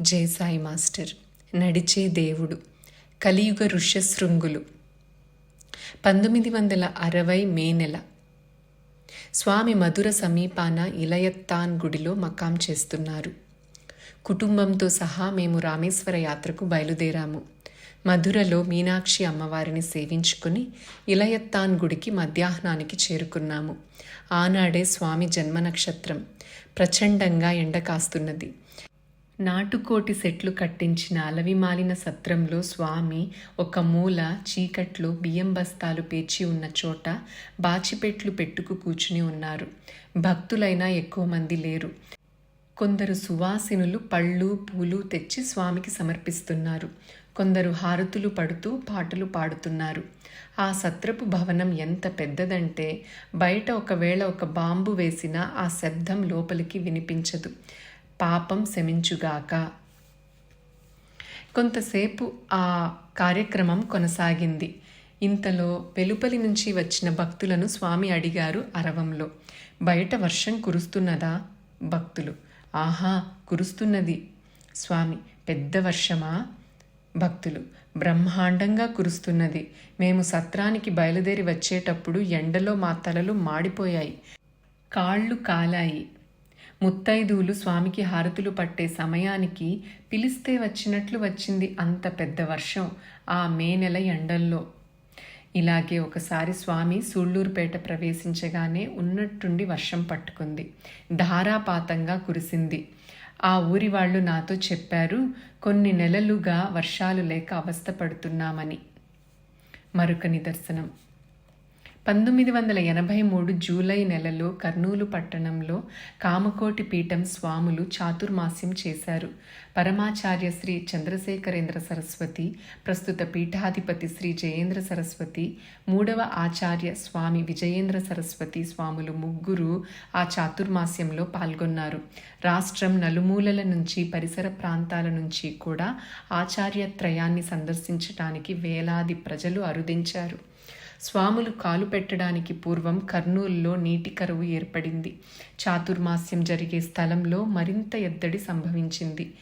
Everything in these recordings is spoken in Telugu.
జై సాయి మాస్టర్. నడిచే దేవుడు. కలియుగ ఋష్యశృంగులు. పంతొమ్మిది వందల అరవై మే నెల. స్వామి మధుర సమీపాన ఇలయత్తాన్ గుడిలో మకాం చేస్తున్నారు. కుటుంబంతో సహా మేము రామేశ్వర యాత్రకు బయలుదేరాము. మధురలో మీనాక్షి అమ్మవారిని సేవించుకుని ఇలయత్తాన్ గుడికి మధ్యాహ్నానికి చేరుకున్నాము. ఆనాడే స్వామి జన్మ నక్షత్రం ప్రచండంగా ఎండ కాస్తున్నది. నాటుకోటి సెట్లు కట్టించిన అలవిమాలిన సత్రంలో స్వామి ఒక మూల చీకట్లో బియ్యం బస్తాలు పేర్చి ఉన్న చోట బాచిపెట్లు పెట్టుకు కూర్చుని ఉన్నారు. భక్తులైనా ఎక్కువ మంది లేరు. కొందరు సువాసినులు పళ్ళు పూలు తెచ్చి స్వామికి సమర్పిస్తున్నారు. కొందరు హారతులు పడుతూ పాటలు పాడుతున్నారు. ఆ సత్రపు భవనం ఎంత పెద్దదంటే బయట ఒకవేళ ఒక బాంబు వేసినా ఆ శబ్దం లోపలికి వినిపించదు. పాపం శమించుగాక. కొంతసేపు ఆ కార్యక్రమం కొనసాగింది. ఇంతలో వెలుపలి నుంచి వచ్చిన భక్తులను స్వామి అడిగారు అరవంలో. బయట వర్షం కురుస్తున్నదా? భక్తులు. ఆహా కురుస్తున్నది. స్వామి పెద్ద వర్షమా? భక్తులు. బ్రహ్మాండంగా కురుస్తున్నది. మేము సత్రానికి బయలుదేరి వచ్చేటప్పుడు ఎండలో మా తలలు మాడిపోయాయి. కాళ్ళు కాలాయి. ముత్తైదువులు స్వామికి హారతులు పట్టే సమయానికి పిలిస్తే వచ్చినట్లు వచ్చింది అంత పెద్ద వర్షం ఆ మే నెల ఎండల్లో. ఇలాగే ఒకసారి స్వామి సూళ్ళూరుపేట ప్రవేశించగానే ఉన్నట్టుండి వర్షం పట్టుకుంది. ధారాపాతంగా కురిసింది. ఆ ఊరి వాళ్ళు నాతో చెప్పారు కొన్ని నెలలుగా వర్షాలు లేక అవస్థపడుతున్నామని. మరొక నిదర్శనం. పంతొమ్మిది వందల ఎనభై మూడు జూలై నెలలో కర్నూలు పట్టణంలో కామకోటి పీఠం స్వాములు చాతుర్మాస్యం చేశారు. పరమాచార్య శ్రీ చంద్రశేఖరేంద్ర సరస్వతి ప్రస్తుత పీఠాధిపతి శ్రీ జయేంద్ర సరస్వతి మూడవ ఆచార్య స్వామి విజయేంద్ర సరస్వతి స్వాములు ముగ్గురు ఆ చాతుర్మాస్యంలో పాల్గొన్నారు. రాష్ట్రం నలుమూలల నుంచి పరిసర ప్రాంతాల నుంచి కూడా ఆచార్యత్రయాన్ని సందర్శించటానికి వేలాది ప్రజలు అరుదించారు. స్వాములు కాలు పెట్టడానికి పూర్వం కర్నూలులో నీటి కరువు ఏర్పడింది. చాతుర్మాస్యం జరిగే స్థలంలో మరింత ఎద్దడి సంభవించింది.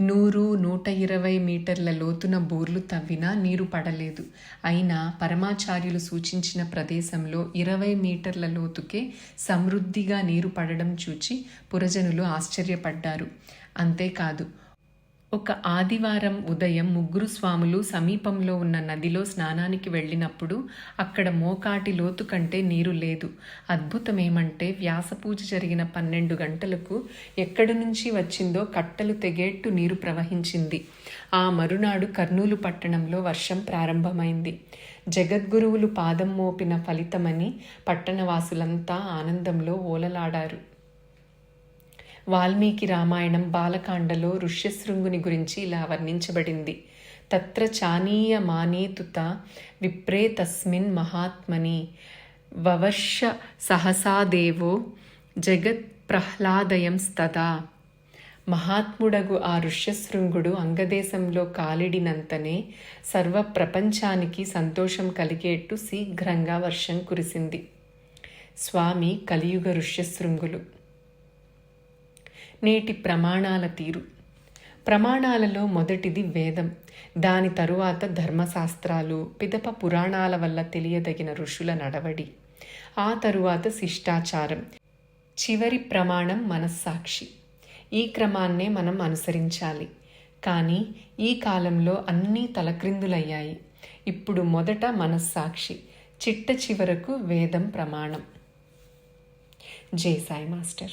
నూరు నూట ఇరవై మీటర్ల లోతున బోర్లు తవ్వినా నీరు పడలేదు. అయినా పరమాచార్యులు సూచించిన ప్రదేశంలో ఇరవై మీటర్ల లోతుకే సమృద్ధిగా నీరు పడడం చూచి పురజనులు ఆశ్చర్యపడ్డారు. అంతేకాదు ఒక ఆదివారం ఉదయం ముగ్గురు స్వాములు సమీపంలో ఉన్న నదిలో స్నానానికి వెళ్ళినప్పుడు అక్కడ మోకాటి లోతు కంటే నీరు లేదు. అద్భుతమేమంటే వ్యాసపూజ జరిగిన పన్నెండు గంటలకు ఎక్కడి నుంచి వచ్చిందో కట్టలు తెగేట్టు నీరు ప్రవహించింది. ఆ మరునాడు కర్నూలు పట్టణంలో వర్షం ప్రారంభమైంది. జగద్గురువులు పాదం మోపిన ఫలితమని పట్టణవాసులంతా ఆనందంలో ఓలలాడారు. వాల్మీకి రామాయణం బాలకాండలో ఋష్యశృంగుని గురించి ఇలా వర్ణించబడింది. తత్ర చానీయ మానేతుత విప్రే తస్మిన్ మహాత్మని వవర్ష సహసాదేవో జగత్ ప్రహ్లాదయం స్తదా. మహాత్ముడగు ఆ ఋష్యశృంగుడు అంగదేశంలో కాలిడినంతనే సర్వ ప్రపంచానికి సంతోషం కలిగేట్టు శీఘ్రంగా వర్షం కురిసింది. స్వామి కలియుగ ఋష్యశృంగులు. నేటి ప్రమాణాల తీరు. ప్రమాణాలలో మొదటిది వేదం. దాని తరువాత ధర్మశాస్త్రాలు పిదప పురాణాల వల్ల తెలియదగిన ఋషుల నడవడి. ఆ తరువాత శిష్టాచారం. చివరి ప్రమాణం మనస్సాక్షి. ఈ క్రమాన్నే మనం అనుసరించాలి. కానీ ఈ కాలంలో అన్నీ తలక్రిందులయ్యాయి. ఇప్పుడు మొదట మనస్సాక్షి. చిట్ట చివరకు వేదం ప్రమాణం. జై సాయి మాస్టర్.